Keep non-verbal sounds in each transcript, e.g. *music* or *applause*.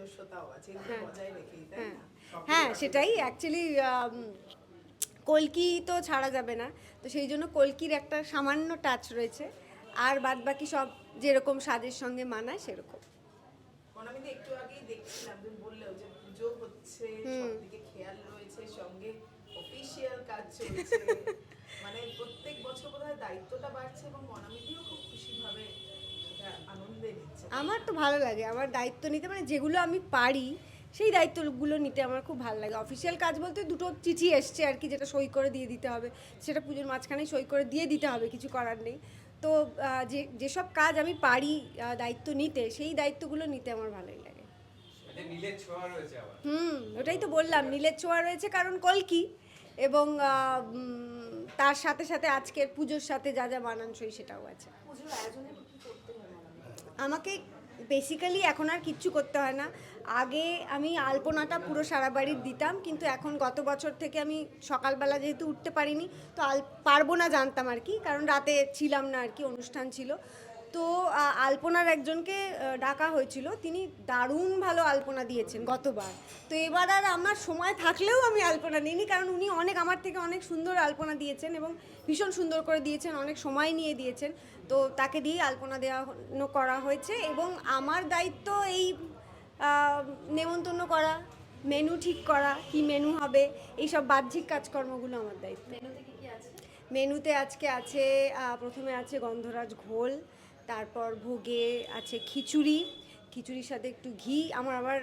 নিজস্বতাও আছে বজায় রেখেই তাই হ্যাঁ। না? হ্যাঁ সেটাই অ্যাকচুয়ালি কলকি তো ছাড়া যাবে না তো সেই জন্য কলকির একটা সামান্য টাচ রয়েছে আর বাদ বাকি সব যেরকম স্বাদের সঙ্গে মানায় সেরকম। একটু আগেই দেখছিলাম তুমি বললেও যে পুজো হচ্ছে সবদিকে খেয়াল রয়েছে সঙ্গে অফিসিয়াল কাজ চলছে। *laughs* মানে প্রত্যেক বছর বোধহয় দায়িত্বটা বাড়ছে এবং মনামিদিও খুব খুশিভাবে আমার তো ভালো লাগে আমার দায়িত্ব নিতে মানে যেগুলো আমি পারি সেই দায়িত্বগুলো নিতে আমার খুব ভালো লাগে। অফিসিয়াল কাজ বলতে দুটো চিঠি এসছে আর কি যেটা সই করে দিয়ে দিতে হবে। সেটা পুজোর মাঝখানে সই করে দিয়ে দিতে হবে কিছু করার নেই। তো যে যেসব কাজ আমি পারি দায়িত্ব নিতে সেই দায়িত্বগুলো নিতে আমার ভালোই লাগে। নীলের ছোঁয়া হুম ওটাই তো বললাম নীলের ছোঁয়া রয়েছে কারণ কলকি এবং তার সাথে সাথে আজকের পুজোর সাথে যা যা মানানসই সেটাও আছে পুজোর আয়োজনে কি করতে হয় মনামিদি আমাকে বেসিক্যালি এখন আর কিচ্ছু করতে হয় না। আগে আমি আলপনাটা পুরো সারা বাড়ির দিতাম, কিন্তু এখন গত বছর থেকে আমি সকালবেলা যেহেতু উঠতে পারিনি, তো আল পারব না জানতাম আর কি, কারণ রাতে ছিলাম না আর কি, অনুষ্ঠান ছিল। তো আলপনার একজনকে ডাকা হয়েছিল। তিনি দারুণ ভালো আলপনা দিয়েছেন গতবার। তো এবার আর আমার সময় থাকলেও আমি আলপনা নিইনি কারণ উনি অনেক আমার থেকে অনেক সুন্দর আলপনা দিয়েছেন এবং ভীষণ সুন্দর করে দিয়েছেন অনেক সময় নিয়ে দিয়েছেন। তো তাকে দিয়ে আলপনা দেওয়া করা হয়েছে এবং আমার দায়িত্ব এই নেমন্তন্ন করা মেনু ঠিক করা কি মেনু হবে এইসব বাহ্যিক কাজকর্মগুলো আমার দায়িত্ব। মেনুতে আজকে আছে প্রথমে আছে গন্ধরাজ ঘোল তারপর ভোগে আছে খিচুড়ি, খিচুড়ির সাথে একটু ঘি। আমার আবার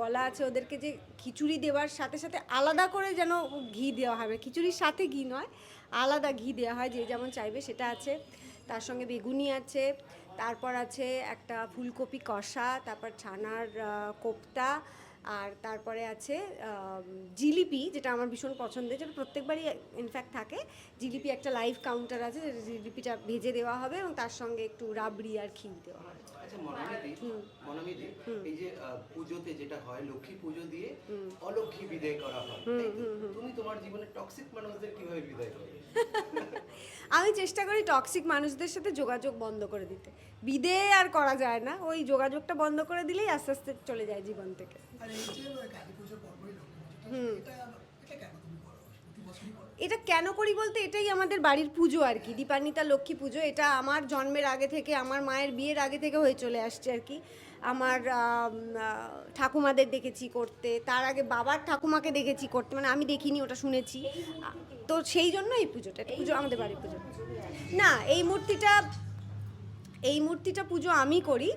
বলা আছে ওদেরকে যে খিচুড়ি দেওয়ার সাথে সাথে আলাদা করে যেন ঘি দেওয়া হবে। খিচুড়ির সাথে ঘি নয়, আলাদা ঘি দেওয়া হয়, যে যেমন চাইবে সেটা আছে। তার সঙ্গে বেগুনি আছে, তারপর আছে একটা ফুলকপি কষা, তারপর ছানার কোপ্তা আর তারপরে আছে জিলিপি যেটা আমার ভীষণ পছন্দের যেটা প্রত্যেকবারই ইনফ্যাক্ট থাকে। জিলিপি একটা লাইভ কাউন্টার আছে যেটা জিলিপিটা ভেজে দেওয়া হবে এবং তার সঙ্গে একটু রাবড়ি আর ক্ষীর দেওয়া হবে। আচ্ছা মনামিদি মনামিদি এই যে পুজোতে যেটা হয় লক্ষ্মী পুজো দিয়ে অলক্ষ্মী বিদায় করা হয় তুমি তোমার জীবনে টক্সিক মানুষদের কীভাবে বিদায় করবে? *laughs* আমি চেষ্টা করি টক্সিক মানুষদের সাথে যোগাযোগ বন্ধ করে দিতে। বিদে আর করা যায় না ওই যোগাযোগটা বন্ধ করে দিলেই আস্তে আস্তে চলে যায় জীবন থেকে। এটা কেন করো বলতে এটাই আমাদের বাড়ির পুজো আর কি। দীপান্বিতা লক্ষ্মী পুজো এটা আমার জন্মের আগে থেকে আমার মায়ের বিয়ের আগে থেকে হয়ে চলে আসছে আর কি। আমার ঠাকুমাদের দেখেছি করতে তার আগে বাবার ঠাকুমাকে দেখেছি করতে মানে আমি দেখিনি ওটা শুনেছি। তো সেই জন্য এই পুজোটা এটা পুজো আমাদের বাড়ির পুজো। না এই মূর্তিটা এই মূর্তিটা পুজো আমি করি।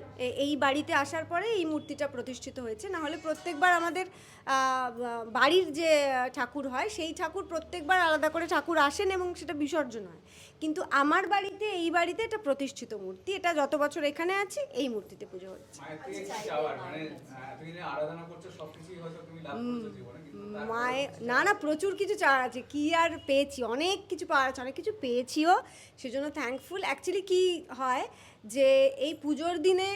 এই বাড়িতে আসার পরে এই মূর্তিটা প্রতিষ্ঠিত হয়েছে। না হলে প্রত্যেকবার আমাদের বাড়ির যে ঠাকুর হয় সেই ঠাকুর প্রত্যেকবার আলাদা করে ঠাকুর আসেন এবং সেটা বিসর্জন হয়। কিন্তু আমার বাড়িতে এই বাড়িতে এটা প্রতিষ্ঠিত মূর্তি। এটা যত বছর এখানে আছে এই মূর্তিতে পুজো হচ্ছে। মায়ের মানে মায়ের না না প্রচুর কিছু চাওয়ার আছে। কি আর পেয়েছি? অনেক কিছু পাওয়ার আছে অনেক কিছু পেয়েছিও। সেজন্য থ্যাঙ্কফুল অ্যাকচুয়ালি কি হয় যে এই পুজোর দিনে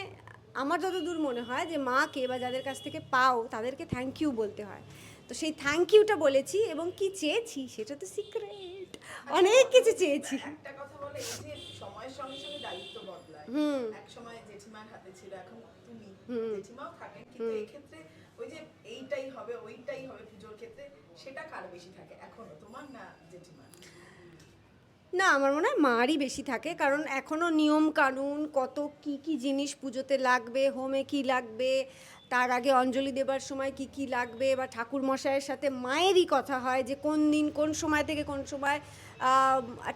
আমার যতদূর মনে হয় যে মাকে বা যাদের কাছ থেকে পাও তাদেরকে থ্যাংক ইউ বলতে হয়। তো সেই থ্যাংক ইউটা বলেছি এবং কি চেয়েছি সেটা তো সিক্রেট অনেক কিছু চেয়েছি। একটা কথা বলে যে সময়ের সঙ্গে সঙ্গে দায়িত্ব বদলায়। হুম। এক সময় জেঠিমার হাতে ছিল এখন তুমি। জেঠিমাও থাকেন কিন্তু এই ক্ষেত্রে ওই যে এইটাই হবে ওইটাই হবে পুজোর ক্ষেত্রে সেটা কার বেশি থাকে? এখনও তোমার না জেঠিমার? না, আমার মনে হয় মারই বেশি থাকে। কারণ এখনও নিয়ম কানুন, কত কি কি জিনিস পুজোতে লাগবে, হোমে কি লাগবে, তার আগে অঞ্জলি দেবার সময় কি কি লাগবে, বা ঠাকুর মশাইয়ের সাথে মায়েরই কথা হয় যে কোন দিন, কোন সময় থেকে কোন সময়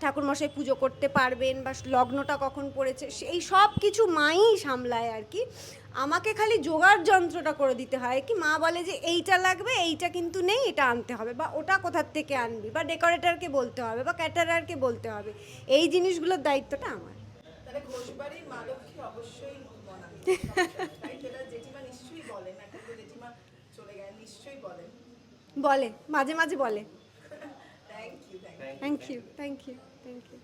ঠাকুর মশাই পুজো করতে পারবেন, বা লগ্নটা কখন পড়েছে, সেই সব কিছু মাই সামলায় আর কি। আমাকে খালি জোগাড় যন্ত্রটা করে দিতে হয়। কি মা বলে যে এইটা লাগবে এইটা কিন্তু নেই এটা আনতে হবে। বা ওটা কোথার থেকে আনবি? বা ডেকোরেটরকে বলতে হবে বা ক্যাটারারকে বলতে হবে। এই জিনিসগুলোর দায়িত্বটা আমার। বলে মাঝে মাঝে বলে। Thank you thank you thank you